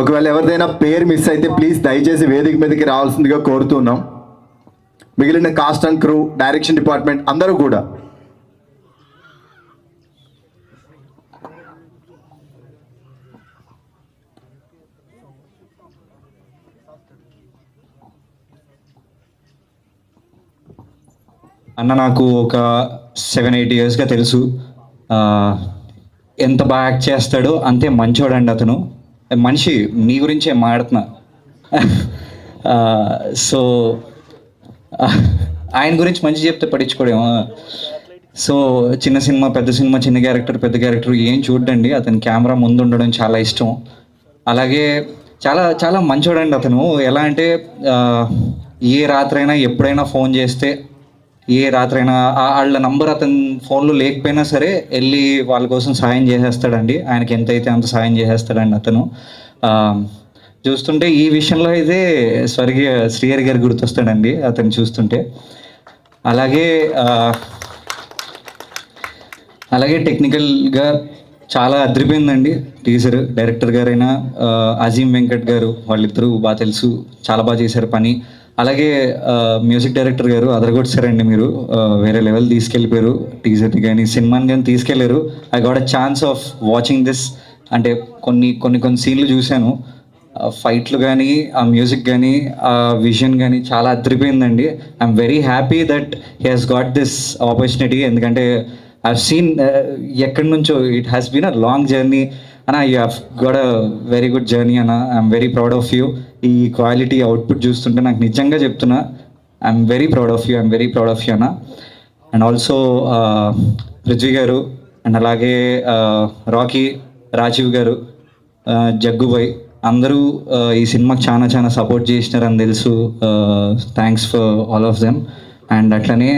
ఒకవేళ ఎవరిదైనా పేరు మిస్ అయితే ప్లీజ్ దయచేసి వేదిక మీదకి రావాల్సిందిగా కోరుతున్నాం. మిగిలిన cast and crew direction department అందరూ కూడా. అన్న నాకు ఒక సెవెన్ ఎయిట్ ఇయర్స్గా తెలుసు. ఎంత బాగా యాక్ట్ చేస్తాడో అంతే మంచోడండి అతను. మనిషి నీ గురించే మాడుతున్నా సో ఆయన గురించి మంచి చెప్తే పట్టించుకోడేమో. సో చిన్న సినిమా పెద్ద సినిమా చిన్న క్యారెక్టర్ పెద్ద క్యారెక్టర్ ఏం చూడండి అతని కెమెరా ముందు ఉండడం చాలా ఇష్టం. అలాగే చాలా చాలా మంచోడండి అతను. ఎలా అంటే ఏ రాత్రైనా ఎప్పుడైనా ఫోన్ చేస్తే ఏ రాత్రైనా వాళ్ళ నంబర్ అతని ఫోన్లో లేకపోయినా సరే వెళ్ళి వాళ్ళ కోసం సాయం చేసేస్తాడండి. ఆయనకి ఎంతైతే అంత సాయం చేసేస్తాడండి అతను. చూస్తుంటే ఈ విషయంలో అయితే స్వర్గీయ శ్రీహరి గారు గుర్తొస్తాడండి అతను చూస్తుంటే. అలాగే అలాగే టెక్నికల్గా చాలా అదిరిపోయిందండి. టీచర్ డైరెక్టర్ గారైనా అజీమ్ అజీం వెంకట్ గారు వాళ్ళిద్దరూ బాగా తెలుసు చాలా బాగా చేశారు పని. అలాగే మ్యూజిక్ డైరెక్టర్ గారు అదరగొట్టారండి మీరు. వేరే లెవెల్ తీసుకెళ్ళిపోయారు. టీజర్ని కానీ సినిమాని కానీ తీసుకెళ్ళారు I got a chance of watching this. అంటే కొన్ని కొన్ని కొన్ని సీన్లు చూశాను. ఫైట్లు కానీ ఆ మ్యూజిక్ కానీ ఆ విజన్ కానీ చాలా అదిరిపోయిందండి. I'm very happy that he has got this opportunity. ఎందుకంటే ఐ సీన్ ఎక్కడి నుంచో. It has been a long journey. అన్న you have got a very good journey అన్న. I'm very proud of you ఈ క్వాలిటీ అవుట్పుట్ చూస్తుంటే నాకు నిజంగా చెప్తున్నా I'm very proud of you I'm very proud of you అన్న. అండ్ ఆల్సో పృథ్వీ గారు and అలాగే రాకీ రాజీవ్ గారు జగ్గుబాయ్ అందరూ ఈ సినిమాకి చాలా చాలా సపోర్ట్ చేసినారని తెలుసు. Thanks for all of them and అట్లనే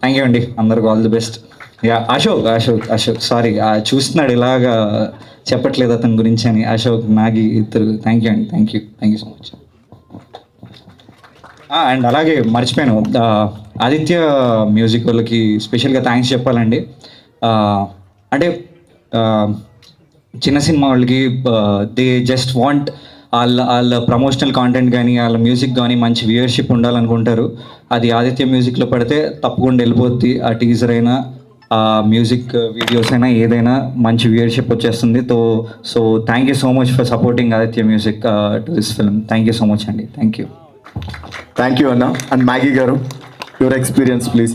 థ్యాంక్ యూ అండి. అందరికి all the best yeah Ashok Ashok Ashok sorry చూస్తున్నాడు ఇలాగా చెప్పట్లేదు అతని గురించి అని. అశోక్ నాగి ఇద్దరు. థ్యాంక్ యూ అండి thank you thank you so much and అలాగే మర్చిపోయాను. ఆదిత్య మ్యూజిక్ వాళ్ళకి స్పెషల్గా థ్యాంక్స్ చెప్పాలండి. అంటే చిన్న సినిమా వాళ్ళకి దే జస్ట్ వాంట్ వాళ్ళ వాళ్ళ ప్రమోషనల్ కాంటెంట్ కానీ వాళ్ళ మ్యూజిక్ కానీ మంచి వ్యూయర్షిప్ ఉండాలనుకుంటారు. అది ఆదిత్య మ్యూజిక్లో పడితే తప్పకుండా వెళ్ళిపోద్ది. ఆ టీజర్ అయినా మ్యూజిక్ వీడియోస్ అయినా ఏదైనా మంచి వ్యూయర్షిప్ వచ్చేస్తుంది. తో so thank you so much for supporting Aditya music to this film thank you so much అండి థ్యాంక్ యూ థ్యాంక్ యూ అన్న అండ్ మ్యాగీ గారు యువర్ ఎక్స్పీరియన్స్ ప్లీజ్